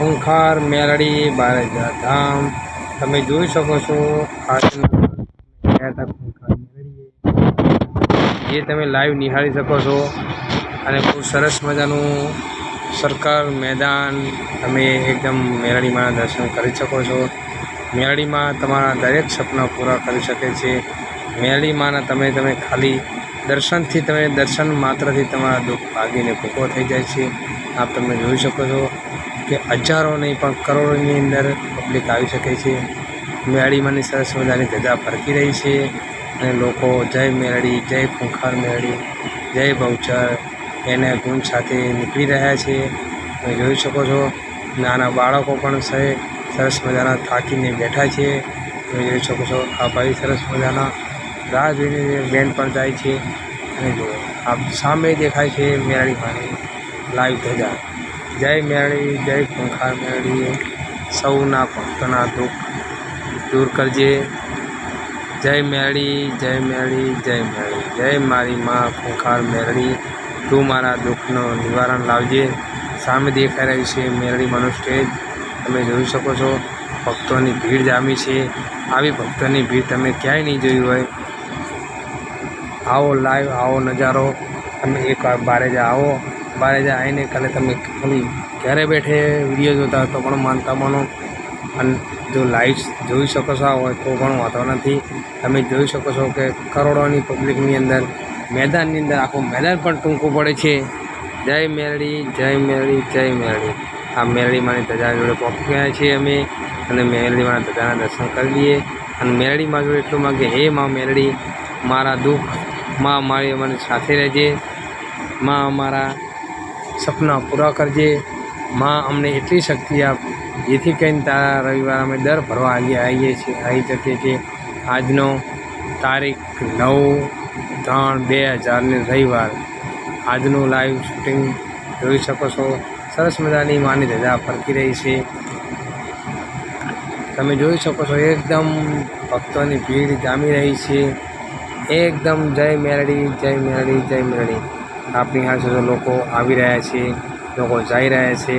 ખૂંખાર મેલડી બારેજા ધામ તમે જોઈ શકો છો જે તમે લાઈવ નિહાળી શકો છો. અને બહુ સરસ મજાનું સરકાર મેદાન તમે એકદમ મેલડીમાં દર્શન કરી શકો છો. મેલડીમાં તમારા દરેક સપના પૂરા કરી શકે છે. મેલડીમાંના તમે તમે ખાલી દર્શનથી તમે દર્શન માત્રથી તમારા દુઃખ ભાગીને ભૂકો થઈ જાય છે. આપ તમે જોઈ શકો છો. કે હજારો નહીં, પણ કરોડોની અંદર પબ્લિક આવી શકે છે. મેળીમાંની સરસ મજાની ધજા ફરકી રહી છે અને લોકો જય મેળડી જય ખૂંખાર મેળડી જય બહુચર એને ગુણ સાથે નીકળી રહ્યા છે. તમે જોઈ શકો છો, નાના બાળકો પણ સરસ મજાના થાકીને બેઠા છે. તમે જોઈ શકો છો, આ ભાઈ સરસ મજાના રાહ જોઈને બેન પણ જાય છે. અને જુઓ, આપ સામે દેખાય છે મેળડી પાણી લાઈવ ધજા. જય મેળડી જય ખૂંખાર મેળડી સૌના ભક્તોના દુઃખ દૂર કરજે. જય મેળી જય મેળી જય મેળી. જય મારી માં ખુંખાર મેળડી તું મારા દુઃખનું નિવારણ લાવજે. સામે દેખાઈ રહી છે મેળડીમાંનું સ્ટેજ તમે જોઈ શકો છો, ભક્તોની ભીડ જામી છે. આવી ભક્તોની ભીડ તમે ક્યાંય નહીં જોઈ હોય. આવો લાઈવ આવો નજારો. તમે એકવાર જ આવો. બારેજા આવીને કાલે તમે ખાલી ઘરે બેઠે વીડિયો જોતા તો પણ માનતા માનો અને જો લાઈવ જોઈ શકો છો હોય તો પણ વાંધો નથી. તમે જોઈ શકો છો કે કરોડોની પબ્લિકની અંદર, મેદાનની અંદર આખું મેદાન પણ ટૂંકું પડે છે. જય મેરડી જય મેરડી જય મેરડી. આ મેરડીમાંની ધજા જોડે પહોંચી છીએ અમે અને મેરડીમાં ધજાના દર્શન કરી લઈએ. અને મેરડીમાં જોડે એટલું માગે, હે માં મેરડી, મારા દુઃખ, માં મારી અમારી સાથે રહેજે. માં અમારા સપના પૂરા કરજે. માં અમને એટલી શક્તિ આપ, જેથી કરીને તારા રવિવાર અમે દર ભરવા આવી આવીએ છીએ. આવી શકીએ છીએ આજનો તારીખ નવ ત્રણ બે હજારને રવિવાર. આજનું લાઈવ શૂટિંગ જોઈ શકો છો. સરસ મજાની માની ધજા ફરકી રહી છે. તમે જોઈ શકો છો, એકદમ ભક્તોની ભીડ જામી રહી છે. એકદમ જય મેરડી જય મેરડી જય મેરડી. આપણી હાજર લોકો આવી રહ્યા છે, લોકો જઈ રહ્યા છે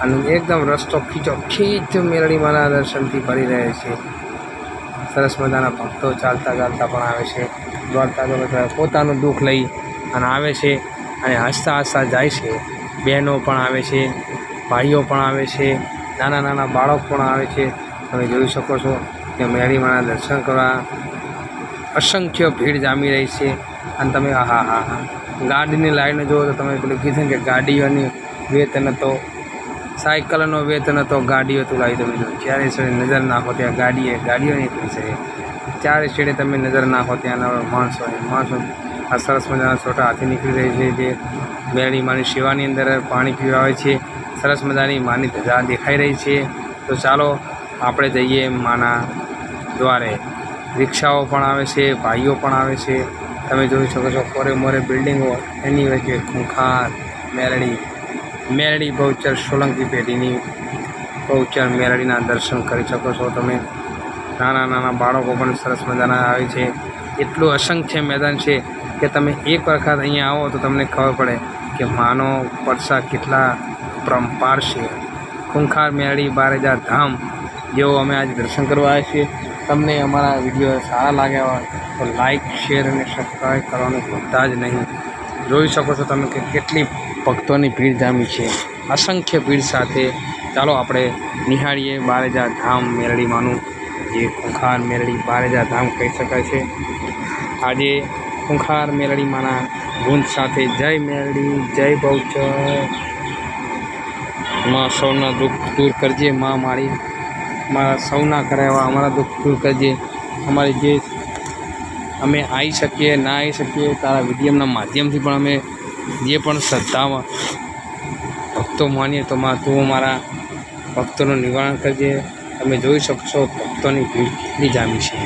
અને એકદમ રસ્તો ખીચો ખીચ મેરડીમાંના દર્શનથી ભરી રહે છે. સરસ મજાના ભક્તો ચાલતા ચાલતા પણ આવે છે. દોડતા દોડતા પોતાનું દુઃખ લઈ અને આવે છે અને હસતા હસતા જાય છે. બહેનો પણ આવે છે, ભાઈઓ પણ આવે છે, નાના નાના બાળક પણ આવે છે. તમે જોઈ શકો છો કે મેળીમાના દર્શન કરવા અસંખ્ય ભીડ જામી રહી છે અને તમે હા હા હા હા ગાડીની લાઈન જુઓ તો તમે પેલું કીધું કે ગાડીઓની વેતન હતો સાયકલનો વેતન હતો ગાડીઓ તો લાવી તમે જો. જ્યારે છેડે નજર નાખો ત્યાં ગાડીએ, ગાડીઓ નીકળી છે. ચારે છેડે તમે નજર નાખો ત્યાંના માણસો. માણસો આ સરસ મજાના છોટા હાથી નીકળી રહી છે જે મેળની માની શિવાની અંદર પાણી પીવા આવે છે. સરસ મજાની માની ધજા દેખાઈ રહી છે. તો ચાલો આપણે જઈએ માના દ્વારે. રિક્ષાઓ પણ આવે છે, ભાઈઓ પણ આવે છે. તમે જોઈ શકો છો કોરે મોરે બિલ્ડિંગો એની વચ્ચે ખૂંખાર, મેરડી. મેરડી બહુચર સોલંકી પેઢીની બહુચર મેરડીના દર્શન કરી શકો છો તમે. નાના નાના બાળકો પણ સરસ મજાના આવે છે. એટલું અસંખ્ય મેદાન છે કે તમે એક વખત અહીંયા આવો તો તમને ખબર પડે કે માનો પરસા કેટલા પરંપાર છે. ખૂંખાર, મેરડી, બારેજા, ધામ જેવો અમે આજે દર્શન કરવા આવ્યા છીએ. તમને અમારા વીડિયો સારા લાગ્યા હોય તો લાઇક શેર અને સબસ્ક્રાઈબ કરવાનું ભૂલતા જ નહીં. જોઈ શકો છો તમે કે કેટલી ભક્તોની ભીડ જામી છે. અસંખ્ય ભીડ સાથે. ચાલો આપણે નિહાળીએ બારેજા ધામ મેરડીમાંનું. જે ખુંખાર મેરડી બારેજા ધામ કહી શકાય છે. આજે ખુંખાર મેરડીમાંના ગુંજ સાથે જય મેરડી, જય બહુચરમાં સૌના દુઃખ દૂર કરજે, માં મારી. મારા સૌના કરાવ્યા અમારા દુઃખ દૂર કરજે. અમારી જે અમે આવી શકીએ, ના આવી શકીએ, તારા વિડીયમના માધ્યમથી પણ અમે જે પણ શ્રદ્ધામાં ભક્તો માનીએ, તો માં તું અમારા ભક્તોનું નિવારણ કરજે. તમે જોઈ શકશો ભક્તોની ભીડ કેટલી જામી છે.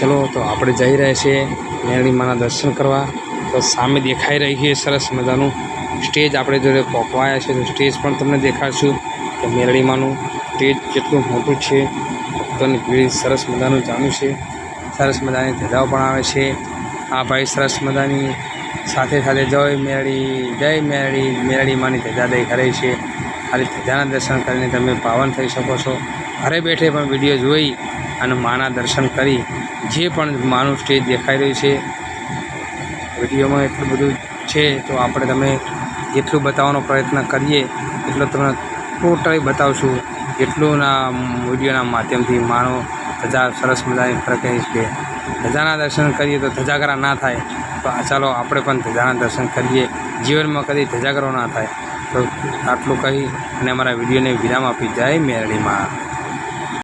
ચલો, તો આપણે જઈ રહ્યા છીએ મેરડી માના દર્શન કરવા. તો સામે દેખાઈ રહી છે સરસ મજાનું સ્ટેજ. આપણે જોડે પોકવાયા છે, તો સ્ટેજ પણ તમને દેખાડશું. તો મેરડીમાંનું સ્ટેજ કેટલું મોટું છે ભક્તોની ભીડ સરસ મજાનું જાણ્યું છે. સરસ મજાની ધજાઓ પણ આવે છે. આ ભાઈ, સરસ મજાની સાથે સાથે જય મેળી જય મેળી મેળી માની ધજા દઈ કરે છે. ખાલી ધજાના દર્શન કરીને તમે પાવન થઈ શકો છો. ઘરે બેઠે પણ વીડિયો જોઈ અને માના દર્શન કરી જે પણ માનું સ્ટેજ દેખાઈ રહ્યું છે. વિડીયોમાં એટલું બધું છે, તો આપણે તમે જેટલું બતાવવાનો પ્રયત્ન કરીએ, એટલો તમને ટોટલી બતાવશું. એટલું ના વિડીયોના માધ્યમથી માનો ધજા સરસ મજાની પ્રકાશ છે. ધજાના દર્શન કરીએ તો ધજાગરા ના થાય. તો ચાલો આપણે પણ ધજાના દર્શન કરીએ. જીવનમાં કદી ધજાગરો ના થાય. તો આટલું કહી અને અમારા વિડીયોને વિરામ આપી. જાય મેરડીમાં.